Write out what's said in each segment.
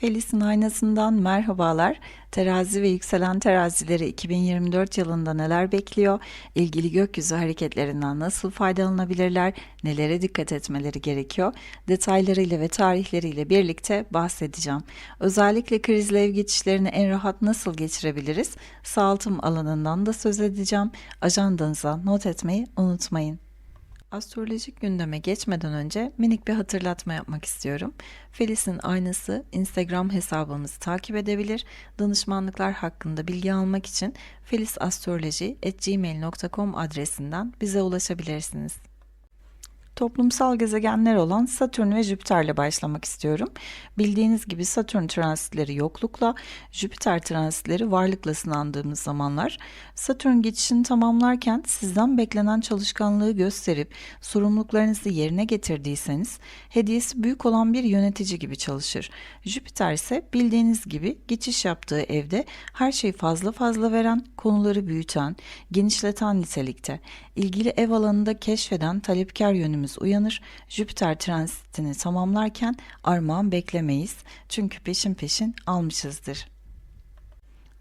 Felis'in aynasından merhabalar. Terazi ve yükselen terazileri 2024 yılında neler bekliyor? İlgili gökyüzü hareketlerinden nasıl faydalanabilirler? Nelere dikkat etmeleri gerekiyor? Detaylarıyla ve tarihleriyle birlikte bahsedeceğim. Özellikle krizli ev geçişlerini en rahat nasıl geçirebiliriz? Sağaltım alanından da söz edeceğim. Ajandanıza not etmeyi unutmayın. Astrolojik gündeme geçmeden önce minik bir hatırlatma yapmak istiyorum. Felis'in aynası Instagram hesabımızı takip edebilir. Danışmanlıklar hakkında bilgi almak için felisastroloji.gmail.com adresinden bize ulaşabilirsiniz toplumsal gezegenler olan Satürn ve Jüpiter'le başlamak istiyorum. Bildiğiniz gibi Satürn transitleri yoklukla, Jüpiter transitleri varlıkla sınandığımız zamanlar. Satürn geçişini tamamlarken sizden beklenen çalışkanlığı gösterip sorumluluklarınızı yerine getirdiyseniz hediyesi büyük olan bir yönetici gibi çalışır. Jüpiter ise bildiğiniz gibi geçiş yaptığı evde her şeyi fazla fazla veren, konuları büyüten, genişleten nitelikte. İlgili ev alanında keşfeden talepkar yönümüz uyanır. Jüpiter transitini tamamlarken armağan beklemeyiz. Çünkü peşin peşin almışızdır.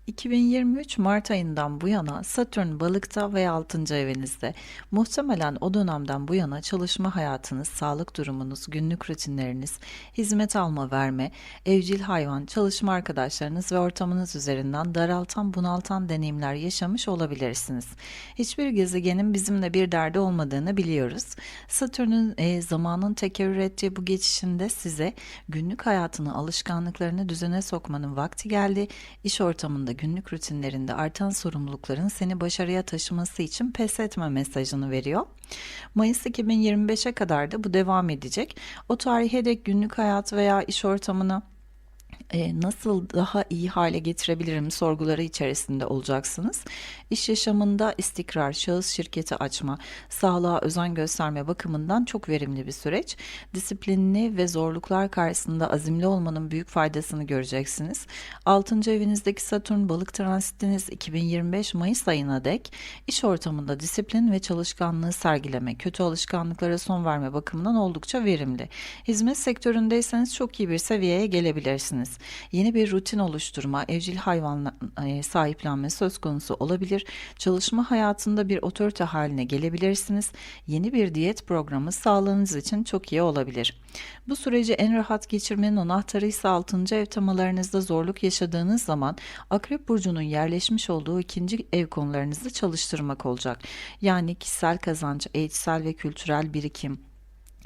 2023 Mart ayından bu yana Satürn balıkta ve 6. evinizde. Muhtemelen o dönemden bu yana çalışma hayatınız, sağlık durumunuz, günlük rutinleriniz, hizmet alma verme, evcil hayvan, çalışma arkadaşlarınız ve ortamınız üzerinden daraltan bunaltan deneyimler yaşamış olabilirsiniz. Hiçbir gezegenin bizimle bir derdi olmadığını biliyoruz. Satürn'ün e, zamanın tekerrür ettiği bu geçişinde size günlük hayatını, alışkanlıklarını düzene sokmanın vakti geldi. İş ortamında günlük rutinlerinde artan sorumlulukların seni başarıya taşıması için pes etme mesajını veriyor. Mayıs 2025'e kadar da bu devam edecek. O tarihe dek günlük hayat veya iş ortamını e, nasıl daha iyi hale getirebilirim sorguları içerisinde olacaksınız. İş yaşamında istikrar, şahıs şirketi açma, sağlığa özen gösterme bakımından çok verimli bir süreç. Disiplinli ve zorluklar karşısında azimli olmanın büyük faydasını göreceksiniz. 6. evinizdeki Satürn balık transitiniz 2025 Mayıs ayına dek iş ortamında disiplin ve çalışkanlığı sergileme, kötü alışkanlıklara son verme bakımından oldukça verimli. Hizmet sektöründeyseniz çok iyi bir seviyeye gelebilirsiniz yeni bir rutin oluşturma, evcil hayvan e, sahiplenme söz konusu olabilir. Çalışma hayatında bir otorite haline gelebilirsiniz. Yeni bir diyet programı sağlığınız için çok iyi olabilir. Bu süreci en rahat geçirmenin anahtarı ise 6. ev temalarınızda zorluk yaşadığınız zaman Akrep Burcu'nun yerleşmiş olduğu ikinci ev konularınızı çalıştırmak olacak. Yani kişisel kazanç, eğitsel ve kültürel birikim,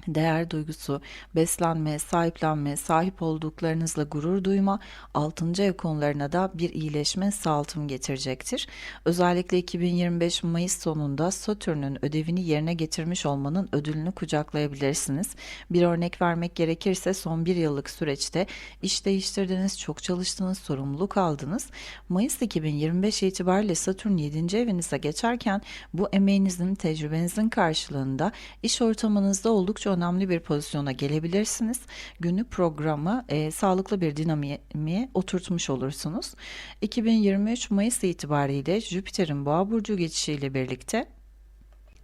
değer duygusu, beslenme, sahiplenme, sahip olduklarınızla gurur duyma, 6. ev konularına da bir iyileşme, sağaltım getirecektir. Özellikle 2025 Mayıs sonunda Satürn'ün ödevini yerine getirmiş olmanın ödülünü kucaklayabilirsiniz. Bir örnek vermek gerekirse son bir yıllık süreçte iş değiştirdiniz, çok çalıştınız, sorumluluk aldınız. Mayıs 2025 itibariyle Satürn 7. evinize geçerken bu emeğinizin, tecrübenizin karşılığında iş ortamınızda oldukça önemli bir pozisyona gelebilirsiniz. Günlük programı e, sağlıklı bir dinamiğe oturtmuş olursunuz. 2023 Mayıs itibariyle Jüpiter'in Boğa burcu geçişiyle birlikte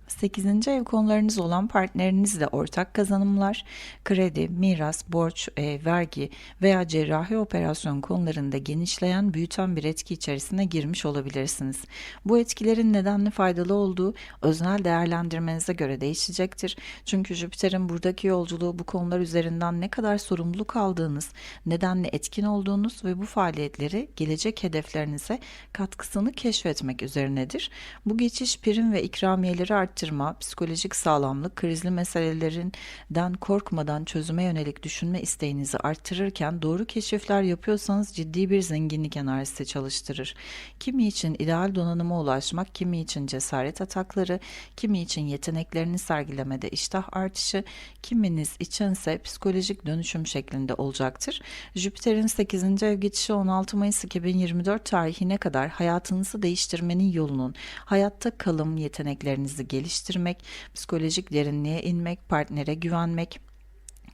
8. ev konularınız olan partnerinizle ortak kazanımlar, kredi, miras, borç, e, vergi veya cerrahi operasyon konularında genişleyen, büyüten bir etki içerisine girmiş olabilirsiniz. Bu etkilerin nedenli faydalı olduğu öznel değerlendirmenize göre değişecektir. Çünkü Jüpiter'in buradaki yolculuğu bu konular üzerinden ne kadar sorumluluk aldığınız, nedenli etkin olduğunuz ve bu faaliyetleri gelecek hedeflerinize katkısını keşfetmek üzerinedir. Bu geçiş prim ve ikramiyeleri art arttırma, psikolojik sağlamlık, krizli meselelerinden korkmadan çözüme yönelik düşünme isteğinizi arttırırken doğru keşifler yapıyorsanız ciddi bir zenginlik enerjisi çalıştırır. Kimi için ideal donanıma ulaşmak, kimi için cesaret atakları, kimi için yeteneklerini sergilemede iştah artışı, kiminiz içinse psikolojik dönüşüm şeklinde olacaktır. Jüpiter'in 8. ev geçişi 16 Mayıs 2024 tarihine kadar hayatınızı değiştirmenin yolunun hayatta kalım yeteneklerinizi geliştirmek, psikolojik derinliğe inmek, partnere güvenmek,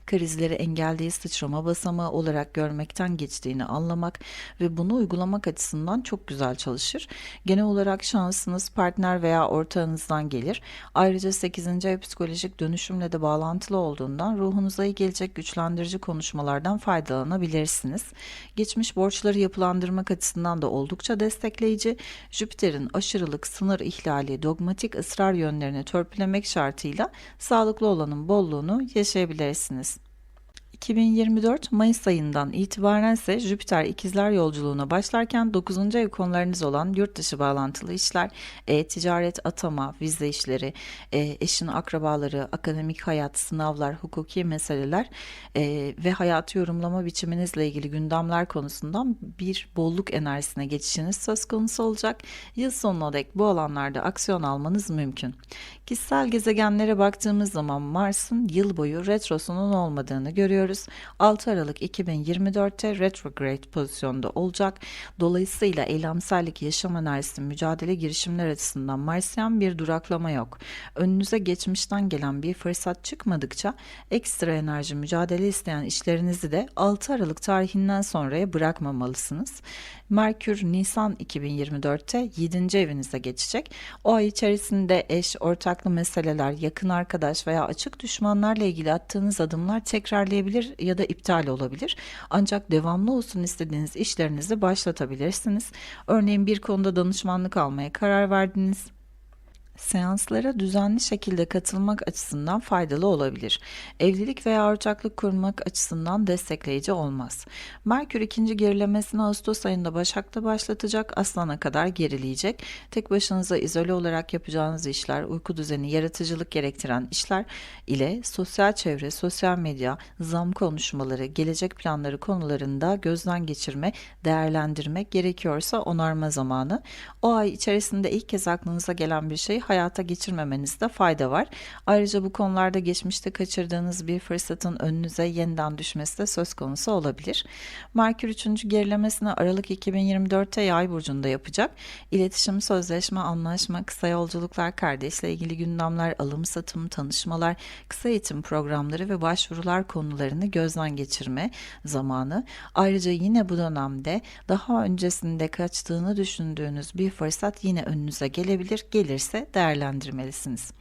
krizleri engelleyici sıçrama basamağı olarak görmekten geçtiğini anlamak ve bunu uygulamak açısından çok güzel çalışır. Genel olarak şansınız partner veya ortağınızdan gelir. Ayrıca 8. ev psikolojik dönüşümle de bağlantılı olduğundan ruhunuza iyi gelecek güçlendirici konuşmalardan faydalanabilirsiniz. Geçmiş borçları yapılandırmak açısından da oldukça destekleyici. Jüpiter'in aşırılık, sınır ihlali, dogmatik ısrar yönlerini törpülemek şartıyla sağlıklı olanın bolluğunu yaşayabilirsiniz. 2024 Mayıs ayından itibaren ise Jüpiter ikizler yolculuğuna başlarken 9. ev konularınız olan yurt dışı bağlantılı işler, e-ticaret, atama, vize işleri, e, eşin akrabaları, akademik hayat, sınavlar, hukuki meseleler e, ve hayatı yorumlama biçiminizle ilgili gündemler konusundan bir bolluk enerjisine geçişiniz söz konusu olacak. Yıl sonuna dek bu alanlarda aksiyon almanız mümkün. Kişisel gezegenlere baktığımız zaman Mars'ın yıl boyu retrosunun olmadığını görüyoruz. 6 Aralık 2024'te retrograde pozisyonda olacak. Dolayısıyla eylemsellik, yaşam enerjisi, mücadele girişimler açısından Marsyan bir duraklama yok. Önünüze geçmişten gelen bir fırsat çıkmadıkça ekstra enerji, mücadele isteyen işlerinizi de 6 Aralık tarihinden sonraya bırakmamalısınız. Merkür Nisan 2024'te 7. evinize geçecek. O ay içerisinde eş, ortaklı meseleler, yakın arkadaş veya açık düşmanlarla ilgili attığınız adımlar tekrarlayabilir ya da iptal olabilir. Ancak devamlı olsun istediğiniz işlerinizi başlatabilirsiniz. Örneğin bir konuda danışmanlık almaya karar verdiniz Seanslara düzenli şekilde katılmak açısından faydalı olabilir. Evlilik veya ortaklık kurmak açısından destekleyici olmaz. Merkür ikinci gerilemesini Ağustos ayında Başak'ta başlatacak, Aslan'a kadar gerileyecek. Tek başınıza izole olarak yapacağınız işler, uyku düzeni, yaratıcılık gerektiren işler ile sosyal çevre, sosyal medya, zam konuşmaları, gelecek planları konularında gözden geçirme, değerlendirmek gerekiyorsa onarma zamanı. O ay içerisinde ilk kez aklınıza gelen bir şey hayata geçirmemenizde fayda var. Ayrıca bu konularda geçmişte kaçırdığınız bir fırsatın önünüze yeniden düşmesi de söz konusu olabilir. Merkür 3. gerilemesini Aralık 2024'te Yay burcunda yapacak. İletişim, sözleşme, anlaşma, kısa yolculuklar, kardeşle ilgili gündemler, alım satım, tanışmalar, kısa eğitim programları ve başvurular konularını gözden geçirme zamanı. Ayrıca yine bu dönemde daha öncesinde kaçtığını düşündüğünüz bir fırsat yine önünüze gelebilir. Gelirse değerlendirmelisiniz.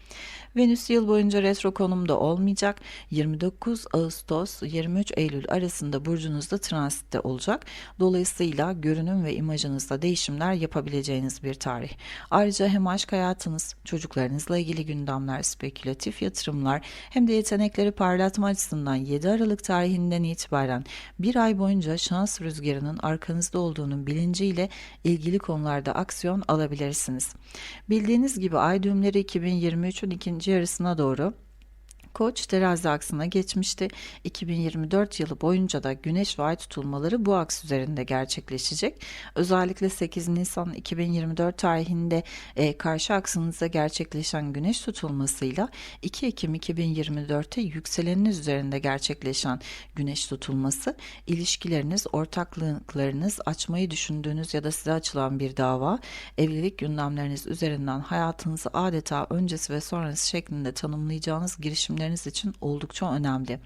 Venüs yıl boyunca retro konumda olmayacak. 29 Ağustos 23 Eylül arasında burcunuzda transitte olacak. Dolayısıyla görünüm ve imajınızda değişimler yapabileceğiniz bir tarih. Ayrıca hem aşk hayatınız, çocuklarınızla ilgili gündemler, spekülatif yatırımlar hem de yetenekleri parlatma açısından 7 Aralık tarihinden itibaren bir ay boyunca şans rüzgarının arkanızda olduğunun bilinciyle ilgili konularda aksiyon alabilirsiniz. Bildiğiniz gibi ay düğümleri 2023'ün ikinci yarısına doğru Koç terazi aksına geçmişti. 2024 yılı boyunca da güneş ve ay tutulmaları bu aks üzerinde gerçekleşecek. Özellikle 8 Nisan 2024 tarihinde e, karşı aksınızda gerçekleşen güneş tutulmasıyla 2 Ekim 2024'te yükseleniniz üzerinde gerçekleşen güneş tutulması ilişkileriniz, ortaklıklarınız, açmayı düşündüğünüz ya da size açılan bir dava, evlilik gündemleriniz üzerinden hayatınızı adeta öncesi ve sonrası şeklinde tanımlayacağınız girişimler girişimleriniz için oldukça önemli.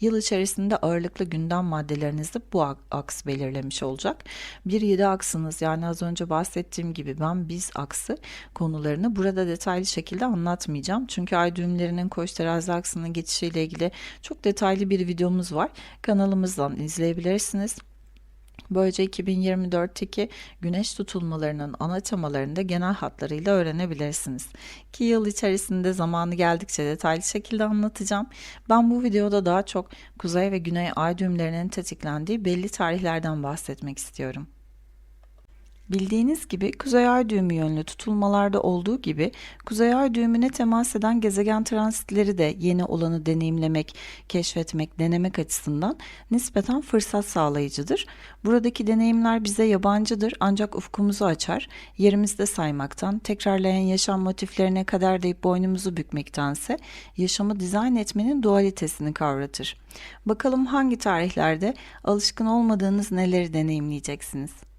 Yıl içerisinde ağırlıklı gündem maddelerinizde bu aks belirlemiş olacak. Bir yedi aksınız yani az önce bahsettiğim gibi ben biz aksı konularını burada detaylı şekilde anlatmayacağım. Çünkü ay düğümlerinin koç terazi aksının geçişiyle ilgili çok detaylı bir videomuz var. Kanalımızdan izleyebilirsiniz. Böylece 2024'teki güneş tutulmalarının ana temalarını da genel hatlarıyla öğrenebilirsiniz. Ki yıl içerisinde zamanı geldikçe detaylı şekilde anlatacağım. Ben bu videoda daha çok kuzey ve güney ay düğümlerinin tetiklendiği belli tarihlerden bahsetmek istiyorum. Bildiğiniz gibi kuzey ay düğümü yönlü tutulmalarda olduğu gibi kuzey ay düğümüne temas eden gezegen transitleri de yeni olanı deneyimlemek, keşfetmek, denemek açısından nispeten fırsat sağlayıcıdır. Buradaki deneyimler bize yabancıdır ancak ufkumuzu açar. Yerimizde saymaktan, tekrarlayan yaşam motiflerine kadar deyip boynumuzu bükmektense yaşamı dizayn etmenin dualitesini kavratır. Bakalım hangi tarihlerde alışkın olmadığınız neleri deneyimleyeceksiniz?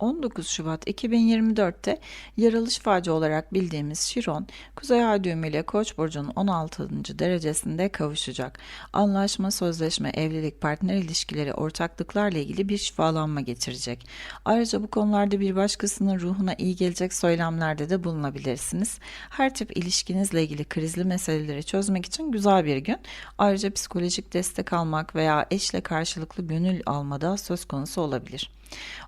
19 Şubat 2024'te yaralış facı olarak bildiğimiz Şiron, Kuzey Ay düğümü ile Koç burcunun 16. derecesinde kavuşacak. Anlaşma, sözleşme, evlilik, partner ilişkileri, ortaklıklarla ilgili bir şifalanma getirecek. Ayrıca bu konularda bir başkasının ruhuna iyi gelecek söylemlerde de bulunabilirsiniz. Her tip ilişkinizle ilgili krizli meseleleri çözmek için güzel bir gün. Ayrıca psikolojik destek almak veya eşle karşılıklı gönül almada söz konusu olabilir.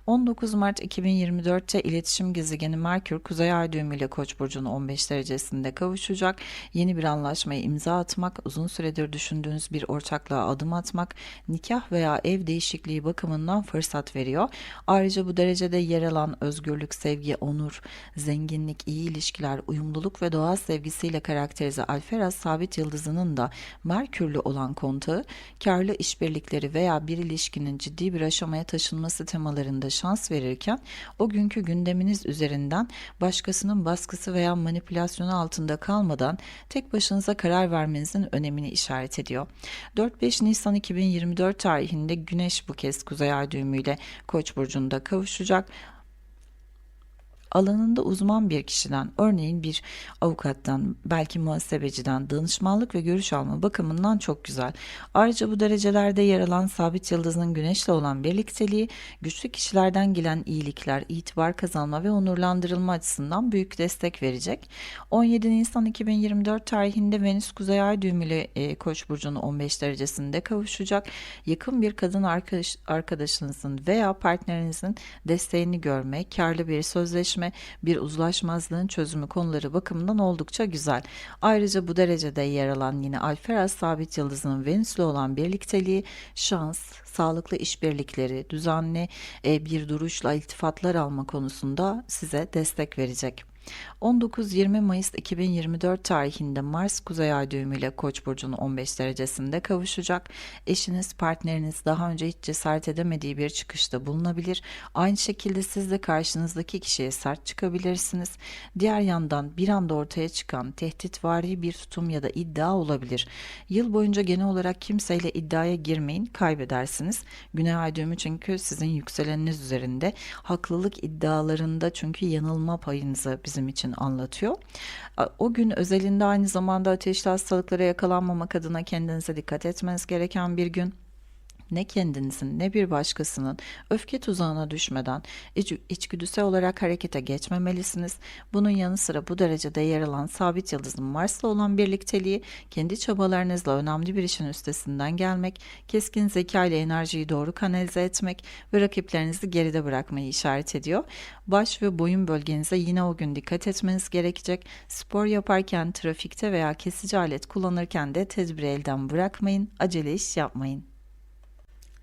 19 Mart 2024'te iletişim gezegeni Merkür Kuzey Ay düğümü ile Koç burcunun 15 derecesinde kavuşacak. Yeni bir anlaşmaya imza atmak, uzun süredir düşündüğünüz bir ortaklığa adım atmak, nikah veya ev değişikliği bakımından fırsat veriyor. Ayrıca bu derecede yer alan özgürlük, sevgi, onur, zenginlik, iyi ilişkiler, uyumluluk ve doğa sevgisiyle karakterize Alferaz sabit yıldızının da Merkürlü olan kontağı, karlı işbirlikleri veya bir ilişkinin ciddi bir aşamaya taşınması temalarında şans verirken o günkü gündeminiz üzerinden başkasının baskısı veya manipülasyonu altında kalmadan tek başınıza karar vermenizin önemini işaret ediyor. 4-5 Nisan 2024 tarihinde Güneş bu kez Kuzey Ay düğümüyle Koç burcunda kavuşacak alanında uzman bir kişiden, örneğin bir avukattan, belki muhasebeciden danışmanlık ve görüş alma bakımından çok güzel. Ayrıca bu derecelerde yer alan sabit yıldızın güneşle olan birlikteliği, güçlü kişilerden gelen iyilikler, itibar kazanma ve onurlandırılma açısından büyük destek verecek. 17 Nisan 2024 tarihinde Venüs Kuzey Ay düğümüyle e, Koç burcunun 15 derecesinde kavuşacak. Yakın bir kadın arkadaş, arkadaşınızın veya partnerinizin desteğini görme, karlı bir sözleşme yüzleşme, bir uzlaşmazlığın çözümü konuları bakımından oldukça güzel. Ayrıca bu derecede yer alan yine Alferaz sabit yıldızının Venüs'le olan birlikteliği, şans, sağlıklı işbirlikleri, düzenli e, bir duruşla iltifatlar alma konusunda size destek verecek. 19-20 Mayıs 2024 tarihinde Mars Kuzey Ay düğümü ile Koç burcunun 15 derecesinde kavuşacak. Eşiniz, partneriniz daha önce hiç cesaret edemediği bir çıkışta bulunabilir. Aynı şekilde siz de karşınızdaki kişiye sert çıkabilirsiniz. Diğer yandan bir anda ortaya çıkan tehditvari bir tutum ya da iddia olabilir. Yıl boyunca genel olarak kimseyle iddiaya girmeyin, kaybedersiniz. Güney Ay düğümü çünkü sizin yükseleniniz üzerinde. Haklılık iddialarında çünkü yanılma payınızı biz bizim için anlatıyor. O gün özelinde aynı zamanda ateşli hastalıklara yakalanmamak adına kendinize dikkat etmeniz gereken bir gün ne kendinizin ne bir başkasının öfke tuzağına düşmeden iç, içgüdüsel olarak harekete geçmemelisiniz. Bunun yanı sıra bu derecede yer alan sabit yıldızın Mars'la olan birlikteliği kendi çabalarınızla önemli bir işin üstesinden gelmek, keskin zeka ile enerjiyi doğru kanalize etmek ve rakiplerinizi geride bırakmayı işaret ediyor. Baş ve boyun bölgenize yine o gün dikkat etmeniz gerekecek. Spor yaparken, trafikte veya kesici alet kullanırken de tedbiri elden bırakmayın, acele iş yapmayın.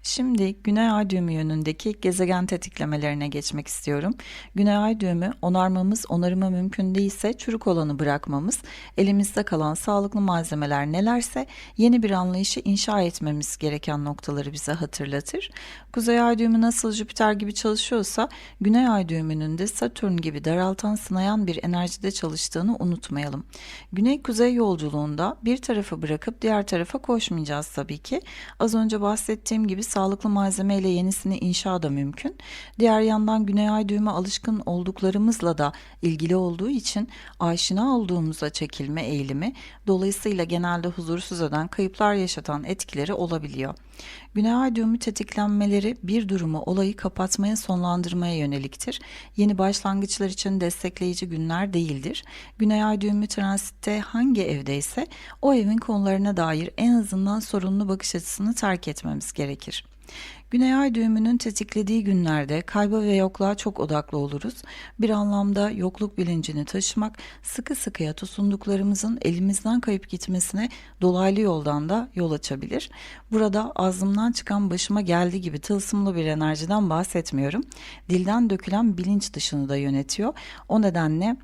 Şimdi Güney Ay düğümü yönündeki gezegen tetiklemelerine geçmek istiyorum. Güney Ay düğümü onarmamız, onarımı mümkün değilse çürük olanı bırakmamız, elimizde kalan sağlıklı malzemeler nelerse yeni bir anlayışı inşa etmemiz gereken noktaları bize hatırlatır. Kuzey Ay düğümü nasıl Jüpiter gibi çalışıyorsa Güney Ay düğümünün de Satürn gibi daraltan sınayan bir enerjide çalıştığını unutmayalım. Güney-kuzey yolculuğunda bir tarafı bırakıp diğer tarafa koşmayacağız tabii ki. Az önce bahsettiğim gibi sağlıklı malzeme ile yenisini inşa da mümkün. Diğer yandan güney ay düğme alışkın olduklarımızla da ilgili olduğu için aşina olduğumuza çekilme eğilimi dolayısıyla genelde huzursuz eden kayıplar yaşatan etkileri olabiliyor. Güney ay düğümü tetiklenmeleri bir durumu olayı kapatmaya sonlandırmaya yöneliktir. Yeni başlangıçlar için destekleyici günler değildir. Güney ay düğümü transitte hangi evdeyse o evin konularına dair en azından sorunlu bakış açısını terk etmemiz gerekir. Güney ay düğümünün tetiklediği günlerde kayba ve yokluğa çok odaklı oluruz. Bir anlamda yokluk bilincini taşımak sıkı sıkıya tutunduklarımızın elimizden kayıp gitmesine dolaylı yoldan da yol açabilir. Burada ağzımdan çıkan başıma geldi gibi tılsımlı bir enerjiden bahsetmiyorum. Dilden dökülen bilinç dışını da yönetiyor. O nedenle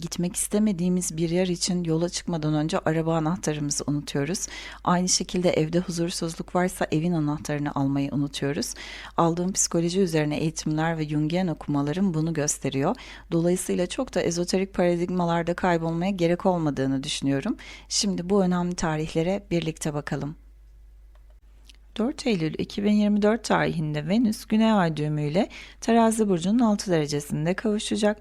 gitmek istemediğimiz bir yer için yola çıkmadan önce araba anahtarımızı unutuyoruz. Aynı şekilde evde huzursuzluk varsa evin anahtarını almayı unutuyoruz. Aldığım psikoloji üzerine eğitimler ve Jungian okumalarım bunu gösteriyor. Dolayısıyla çok da ezoterik paradigmalarda kaybolmaya gerek olmadığını düşünüyorum. Şimdi bu önemli tarihlere birlikte bakalım. 4 Eylül 2024 tarihinde Venüs Güney Ay düğümüyle Terazi burcunun 6 derecesinde kavuşacak.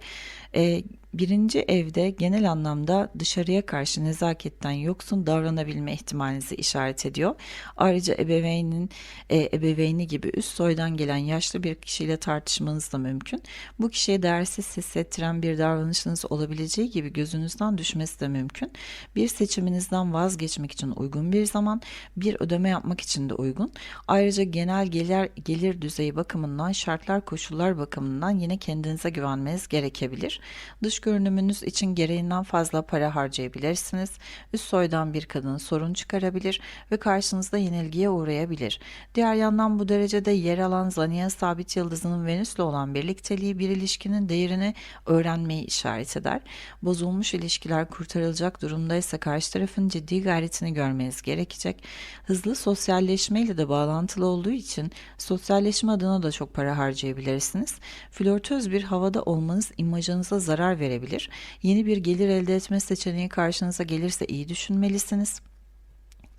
Ee, birinci evde genel anlamda dışarıya karşı nezaketten yoksun davranabilme ihtimalinizi işaret ediyor. Ayrıca ebeveynin e, ebeveyni gibi üst soydan gelen yaşlı bir kişiyle tartışmanız da mümkün. Bu kişiye değersiz hissettiren bir davranışınız olabileceği gibi gözünüzden düşmesi de mümkün. Bir seçiminizden vazgeçmek için uygun bir zaman, bir ödeme yapmak için de uygun. Ayrıca genel gelir, gelir düzeyi bakımından, şartlar koşullar bakımından yine kendinize güvenmeniz gerekebilir. Dış görünümünüz için gereğinden fazla para harcayabilirsiniz. Üst soydan bir kadın sorun çıkarabilir ve karşınızda yenilgiye uğrayabilir. Diğer yandan bu derecede yer alan Zaniye sabit yıldızının Venüs'le olan birlikteliği bir ilişkinin değerini öğrenmeyi işaret eder. Bozulmuş ilişkiler kurtarılacak durumdaysa karşı tarafın ciddi gayretini görmeniz gerekecek. Hızlı sosyalleşmeyle de bağlantılı olduğu için sosyalleşme adına da çok para harcayabilirsiniz. Flörtöz bir havada olmanız imajınıza zarar verebilir. Yeni bir gelir elde etme seçeneği karşınıza gelirse iyi düşünmelisiniz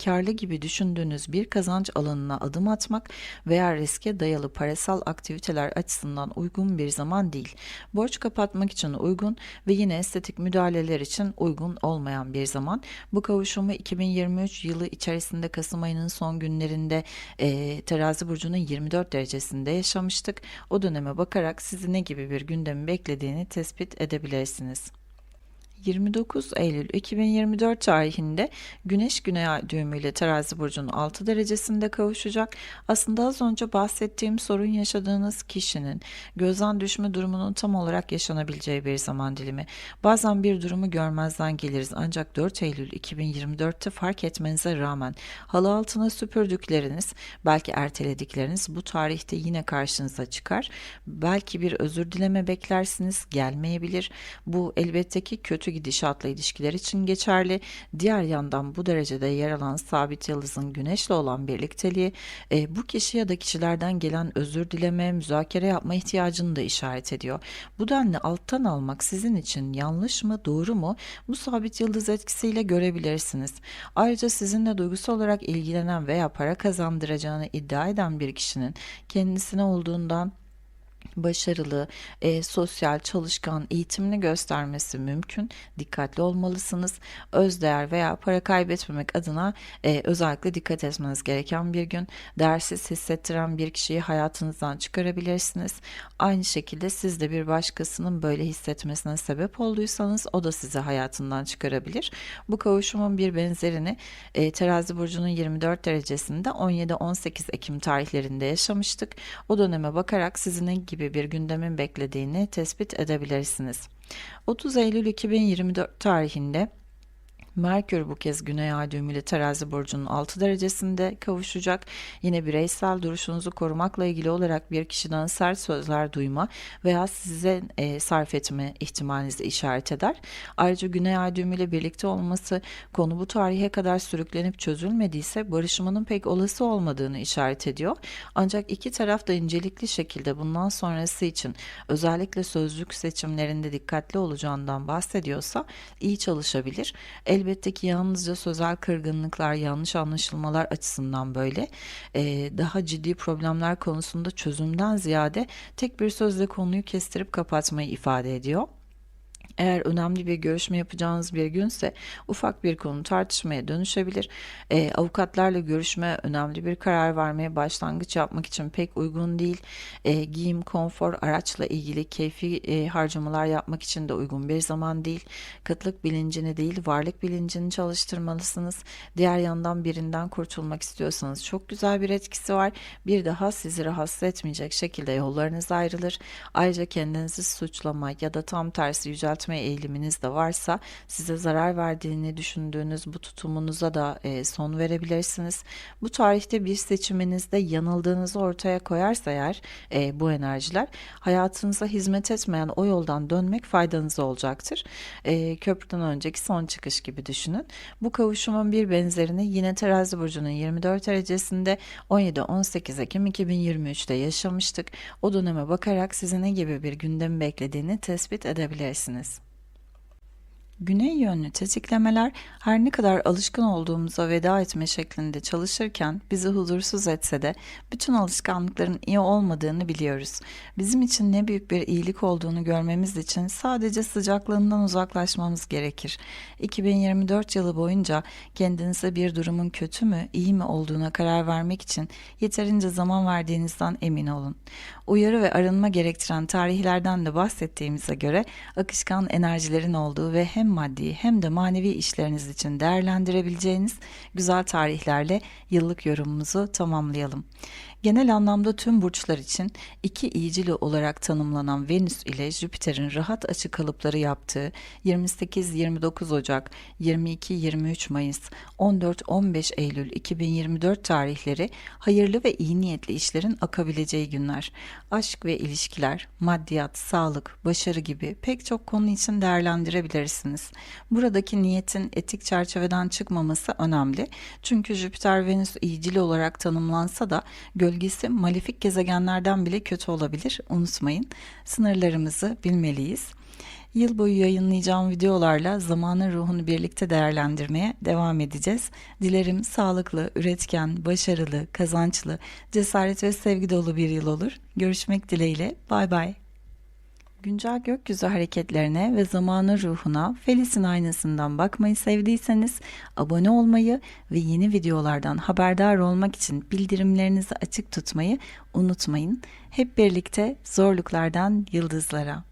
karlı gibi düşündüğünüz bir kazanç alanına adım atmak veya riske dayalı parasal aktiviteler açısından uygun bir zaman değil. Borç kapatmak için uygun ve yine estetik müdahaleler için uygun olmayan bir zaman. Bu kavuşumu 2023 yılı içerisinde Kasım ayının son günlerinde e, Terazi burcunun 24 derecesinde yaşamıştık. O döneme bakarak sizi ne gibi bir gündemi beklediğini tespit edebilirsiniz. 29 Eylül 2024 tarihinde Güneş Güney Ay düğümüyle Terazi burcunun 6 derecesinde kavuşacak. Aslında az önce bahsettiğim sorun yaşadığınız kişinin gözden düşme durumunun tam olarak yaşanabileceği bir zaman dilimi. Bazen bir durumu görmezden geliriz ancak 4 Eylül 2024'te fark etmenize rağmen halı altına süpürdükleriniz, belki erteledikleriniz bu tarihte yine karşınıza çıkar. Belki bir özür dileme beklersiniz, gelmeyebilir. Bu elbette ki kötü kötü gidişatla ilişkiler için geçerli. Diğer yandan bu derecede yer alan sabit yıldızın güneşle olan birlikteliği e, bu kişi ya da kişilerden gelen özür dileme, müzakere yapma ihtiyacını da işaret ediyor. Bu denli alttan almak sizin için yanlış mı, doğru mu? Bu sabit yıldız etkisiyle görebilirsiniz. Ayrıca sizinle duygusal olarak ilgilenen veya para kazandıracağını iddia eden bir kişinin kendisine olduğundan başarılı, e, sosyal, çalışkan, eğitimini göstermesi mümkün. Dikkatli olmalısınız. Özdeğer veya para kaybetmemek adına e, özellikle dikkat etmeniz gereken bir gün. Değersiz hissettiren bir kişiyi hayatınızdan çıkarabilirsiniz. Aynı şekilde siz de bir başkasının böyle hissetmesine sebep olduysanız o da sizi hayatından çıkarabilir. Bu kavuşumun bir benzerini e, Terazi burcunun 24 derecesinde 17-18 Ekim tarihlerinde yaşamıştık. O döneme bakarak sizin gibi bir gündemin beklediğini tespit edebilirsiniz. 30 Eylül 2024 tarihinde Merkür bu kez Güney Ay düğümüyle terazi burcunun 6 derecesinde kavuşacak. Yine bireysel duruşunuzu korumakla ilgili olarak bir kişiden sert sözler duyma veya size e, sarf etme ihtimalinizi işaret eder. Ayrıca Güney Ay düğümüyle birlikte olması konu bu tarihe kadar sürüklenip çözülmediyse barışmanın pek olası olmadığını işaret ediyor. Ancak iki taraf da incelikli şekilde bundan sonrası için özellikle sözlük seçimlerinde dikkatli olacağından bahsediyorsa iyi çalışabilir. Elbette elbette ki yalnızca sözel kırgınlıklar, yanlış anlaşılmalar açısından böyle. Ee, daha ciddi problemler konusunda çözümden ziyade tek bir sözle konuyu kestirip kapatmayı ifade ediyor. Eğer önemli bir görüşme yapacağınız bir günse ufak bir konu tartışmaya dönüşebilir. E, avukatlarla görüşme önemli bir karar vermeye başlangıç yapmak için pek uygun değil. E, giyim, konfor, araçla ilgili keyfi e, harcamalar yapmak için de uygun bir zaman değil. Kıtlık bilincini değil varlık bilincini çalıştırmalısınız. Diğer yandan birinden kurtulmak istiyorsanız çok güzel bir etkisi var. Bir daha sizi rahatsız etmeyecek şekilde yollarınız ayrılır. Ayrıca kendinizi suçlama ya da tam tersi yüceltme etme eğiliminiz de varsa size zarar verdiğini düşündüğünüz bu tutumunuza da e, son verebilirsiniz. Bu tarihte bir seçiminizde yanıldığınızı ortaya koyarsa eğer e, bu enerjiler hayatınıza hizmet etmeyen o yoldan dönmek faydanıza olacaktır. E, köprüden önceki son çıkış gibi düşünün. Bu kavuşumun bir benzerini yine terazi burcunun 24 derecesinde 17-18 Ekim 2023'te yaşamıştık. O döneme bakarak sizi ne gibi bir gündem beklediğini tespit edebilirsiniz. Güney yönlü tetiklemeler her ne kadar alışkın olduğumuza veda etme şeklinde çalışırken bizi huzursuz etse de bütün alışkanlıkların iyi olmadığını biliyoruz. Bizim için ne büyük bir iyilik olduğunu görmemiz için sadece sıcaklığından uzaklaşmamız gerekir. 2024 yılı boyunca kendinize bir durumun kötü mü, iyi mi olduğuna karar vermek için yeterince zaman verdiğinizden emin olun. Uyarı ve arınma gerektiren tarihlerden de bahsettiğimize göre akışkan enerjilerin olduğu ve hem maddi hem de manevi işleriniz için değerlendirebileceğiniz güzel tarihlerle yıllık yorumumuzu tamamlayalım. Genel anlamda tüm burçlar için iki iyicili olarak tanımlanan Venüs ile Jüpiter'in rahat açı kalıpları yaptığı 28-29 Ocak, 22-23 Mayıs, 14-15 Eylül 2024 tarihleri hayırlı ve iyi niyetli işlerin akabileceği günler. Aşk ve ilişkiler, maddiyat, sağlık, başarı gibi pek çok konu için değerlendirebilirsiniz. Buradaki niyetin etik çerçeveden çıkmaması önemli. Çünkü Jüpiter Venüs iyicili olarak tanımlansa da gölgesi malefik gezegenlerden bile kötü olabilir. Unutmayın. Sınırlarımızı bilmeliyiz. Yıl boyu yayınlayacağım videolarla zamanın ruhunu birlikte değerlendirmeye devam edeceğiz. Dilerim sağlıklı, üretken, başarılı, kazançlı, cesaret ve sevgi dolu bir yıl olur. Görüşmek dileğiyle. Bay bay. Güncel gökyüzü hareketlerine ve zamanın ruhuna Felis'in aynasından bakmayı sevdiyseniz abone olmayı ve yeni videolardan haberdar olmak için bildirimlerinizi açık tutmayı unutmayın. Hep birlikte zorluklardan yıldızlara.